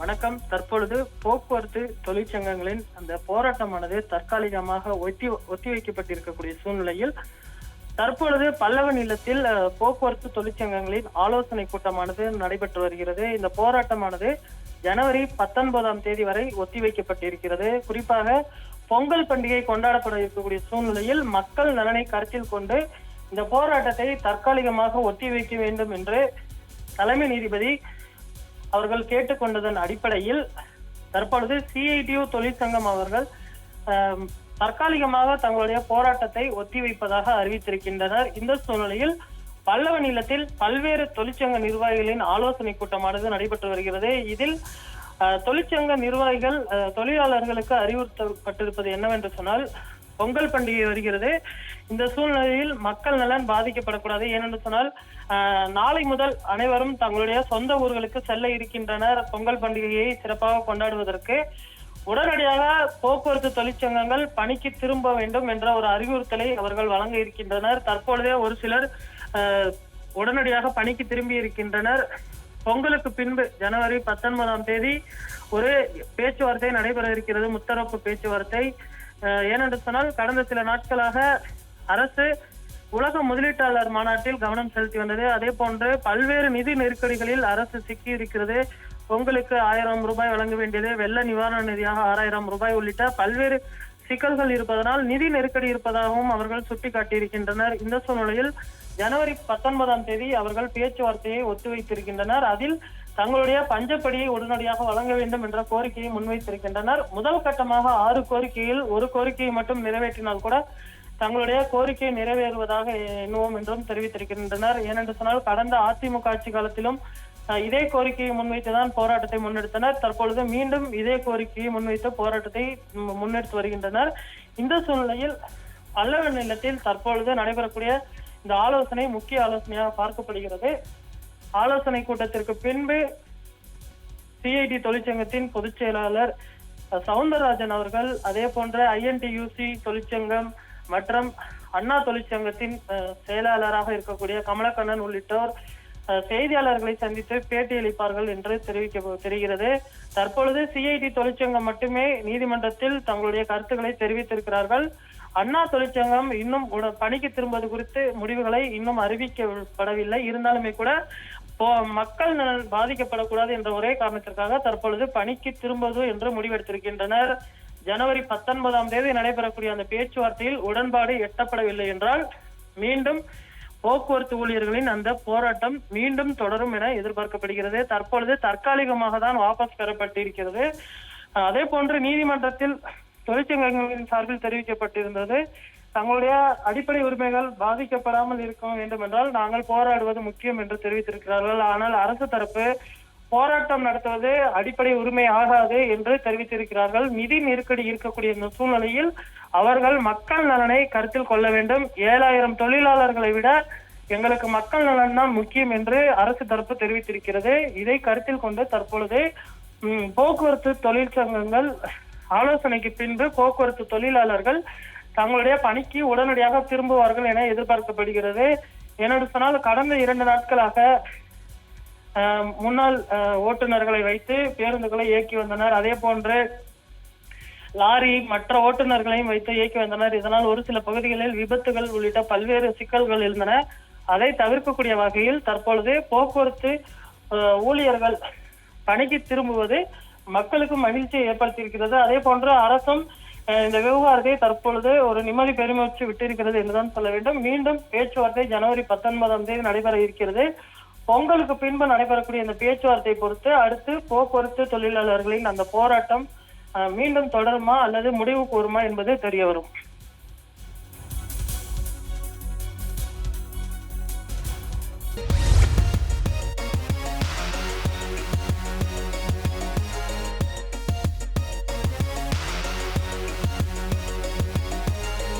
வணக்கம். தற்பொழுது போக்குவரத்து தொழிற்சங்கங்களின் அந்த போராட்டமானது தற்காலிகமாக ஒத்தி ஒத்திவைக்கப்பட்டிருக்கக்கூடிய சூழ்நிலையில் தற்பொழுது பல்லவன் இல்லத்தில் போக்குவரத்து தொழிற்சங்கங்களின் ஆலோசனை கூட்டமானது நடைபெற்று வருகிறது. இந்த போராட்டமானது ஜனவரி பத்தொன்பதாம் தேதி வரை ஒத்திவைக்கப்பட்டிருக்கிறது. குறிப்பாக பொங்கல் பண்டிகை கொண்டாடப்பட இருக்கக்கூடிய சூழ்நிலையில் மக்கள் நலனை கருத்தில் கொண்டு இந்த போராட்டத்தை தற்காலிகமாக ஒத்திவைக்க வேண்டும் என்று தலைமை நீதிபதி அவர்கள் கேட்டுக்கொண்டதன் அடிப்படையில் தற்பொழுது சிஐடியு தொழிற்சங்கம் அவர்கள் தற்காலிகமாக தங்களுடைய போராட்டத்தை ஒத்திவைப்பதாக அறிவித்திருக்கின்றனர். இந்த சூழ்நிலையில் பல்லவன் நிலத்தில் பல்வேறு தொழிற்சங்க நிர்வாகிகளின் ஆலோசனை கூட்டமானது நடைபெற்று வருகிறது. இதில் தொழிற்சங்க நிர்வாகிகள் தொழிலாளர்களுக்கு அறிவுறுத்தப்பட்டிருப்பது என்னவென்று சொன்னால் பொங்கல் பண்டிகை வருகிறது. இந்த சூழ்நிலையில் மக்கள் நலன் பாதிக்கப்படக்கூடாது. ஏனென்று சொன்னால் ஆஹ், நாளை முதல் அனைவரும் தங்களுடைய சொந்த ஊர்களுக்கு செல்ல இருக்கின்றனர் பொங்கல் பண்டிகையை சிறப்பாக கொண்டாடுவதற்கு. உடனடியாக போக்குவரத்து தொழிற்சங்கங்கள் பணிக்கு திரும்ப வேண்டும் என்ற ஒரு அறிவுறுத்தலை அவர்கள் வழங்க இருக்கின்றனர். தற்பொழுதே ஒரு சிலர் உடனடியாக பணிக்கு திரும்பி இருக்கின்றனர். பொங்கலுக்கு பின்பு ஜனவரி பத்தொன்பதாம் தேதி ஒரு பேச்சுவார்த்தை நடைபெற இருக்கிறது. முத்தரப்பு பேச்சுவார்த்தை. ஏனென்று சொன்னால் கடந்த சில நாட்களாக அரசு உலக முதலீட்டாளர் மாநாட்டில் கவனம் செலுத்தி வந்தது. அதே போன்று பல்வேறு நிதி நெருக்கடிகளில் அரசு சிக்கி இருக்கிறது பொங்கலுக்கு ஆயிரம் ரூபாய் வழங்க வேண்டியது வெள்ள நிவாரண நிதியாக ஆறாயிரம் ரூபாய் உள்ளிட்ட பல்வேறு சிக்கல்கள் இருப்பதனால் நிதி நெருக்கடி இருப்பதாகவும் அவர்கள் சுட்டிக்காட்டியிருக்கின்றனர். இந்த சூழ்நிலையில் ஜனவரி பத்தொன்பதாம் தேதி அவர்கள் பேச்சுவார்த்தையை ஒத்திவைத்திருக்கின்றனர். அதில் தங்களுடைய பஞ்சப்படியை உடனடியாக வழங்க வேண்டும் என்ற கோரிக்கையை முன்வைத்திருக்கின்றனர். முதல் கட்டமாக ஆறு கோரிக்கையில் ஒரு கோரிக்கையை மட்டும் நிறைவேற்றினால் கூட தங்களுடைய கோரிக்கை நிறைவேறுவதாக எண்ணுவோம் என்றும் தெரிவித்திருக்கின்றனர். ஏனென்று சொன்னால் கடந்த அதிமுக ஆட்சி காலத்திலும் இதே கோரிக்கையை முன்வைத்துதான் போராட்டத்தை முன்னெடுத்தனர். தற்பொழுது மீண்டும் இதே கோரிக்கையை முன்வைத்து போராட்டத்தை முன்னெடுத்து வருகின்றனர். இந்த சூழ்நிலையில் அல்லவன் நிலத்தில் தற்பொழுது நடைபெறக்கூடிய இந்த ஆலோசனை முக்கிய ஆலோசனையாக பார்க்கப்படுகிறது. ஆலோசனை கூட்டத்திற்கு பின்பு சிஐடி தொழிற்சங்கத்தின் பொதுச் செயலாளர் சவுந்தரராஜன் அவர்கள் அதே போன்ற ஐஎன்டியூசி தொழிற்சங்கம் மற்றும் அண்ணா தொழிற்சங்கத்தின் செயலாளராக இருக்கக்கூடிய கமலக்கண்ணன் உள்ளிட்டோர் அஹ், செய்தியாளர்களை சந்தித்து பேட்டியளிப்பார்கள் என்று தெரிவிக்க தெரிகிறது. தற்பொழுது சிஐடி தொழிற்சங்கம் மட்டுமே நீதிமன்றத்தில் தங்களுடைய கருத்துக்களை தெரிவித்திருக்கிறார்கள். அண்ணா தொழிற்சங்கம் இன்னும் பணிக்கு திரும்புவது குறித்து முடிவுகளை இன்னும் அறிவிக்கப்படவில்லை இருந்தாலுமே கூட மக்கள் நலன் பாதிக்கப்படக்கூடாது என்ற ஒரே காரணத்திற்காக தற்பொழுது பணிக்கு திரும்புவது என்று முடிவெடுத்திருக்கின்றனர். ஜனவரி பத்தொன்பதாம் தேதி நடைபெறக்கூடிய அந்த பேச்சுவார்த்தையில் உடன்பாடு எட்டப்படவில்லை என்றால் மீண்டும் போக்குவரத்து ஊழியர்களின் அந்த போராட்டம் மீண்டும் தொடரும் என எதிர்பார்க்கப்படுகிறது. தற்பொழுது தற்காலிகமாக தான் வாபஸ் பெறப்பட்டிருக்கிறது. அதே போன்று நீதிமன்றத்தில் தொழிற்சங்கங்களின் சார்பில் தெரிவிக்கப்பட்டிருந்தது. தங்களுடைய அடிப்படை உரிமைகள் பாதிக்கப்படாமல் இருக்க வேண்டும் என்றால் நாங்கள் போராடுவது முக்கியம் என்று தெரிவித்திருக்கிறார்கள். ஆனால் அரசு தரப்பு போராட்டம் நடத்துவது அடிப்படை உரிமை ஆகாது என்று தெரிவித்திருக்கிறார்கள். நிதி நெருக்கடி இருக்கக்கூடிய இந்த சூழ்நிலையில் அவர்கள் மக்கள் நலனை கருத்தில் கொள்ள வேண்டும். ஏழாயிரம் தொழிலாளர்களை விட எங்களுக்கு மக்கள் நலன் தான் முக்கியம் என்று அரசு தரப்பு தெரிவித்திருக்கிறது. இதை கருத்தில் கொண்டு தற்பொழுது போக்குவரத்து தொழிற்சங்கங்கள் ஆலோசனைக்கு பின்பு போக்குவரத்து தொழிலாளர்கள் தங்களுடைய பணிக்கு உடனடியாக திரும்புவார்கள் என எதிர்பார்க்கப்படுகிறது. என்னோட சொன்னால் கடந்த இரண்டு நாட்களாக அஹ், முன்னாள் அஹ், ஓட்டுநர்களை வைத்து பேருந்துகளை இயக்கி வந்தனர். அதே போன்று லாரி மற்ற ஓட்டுநர்களையும் வைத்து இயக்கி வந்தனர். இதனால் ஒரு சில பகுதிகளில் விபத்துகள் உள்ளிட்ட பல்வேறு சிக்கல்கள் இருந்தன. அதை தவிர்க்கக்கூடிய வகையில் தற்பொழுது போக்குவரத்து ஊழியர்கள் பணிக்கு திரும்புவது மக்களுக்கு மகிழ்ச்சியை ஏற்படுத்தியிருக்கிறது. அதே போன்று அரசும் இந்த விவகாரத்தை தற்பொழுது ஒரு நிம்மதி பெருமூச்சு விட்டிருக்கிறது என்றுதான் சொல்ல வேண்டும். மீண்டும் பேச்சுவார்த்தை ஜனவரி பத்தொன்பதாம் தேதி நடைபெற இருக்கிறது. பொங்கலுக்கு பின்பு நடைபெறக்கூடிய இந்த பேச்சுவார்த்தை பொறுத்து அடுத்து போக்குவரத்து தொழிலாளர்களின் அந்த போராட்டம் மீண்டும் தொடருமா அல்லது முடிவு கூறுமா என்பது தெரிய வரும்.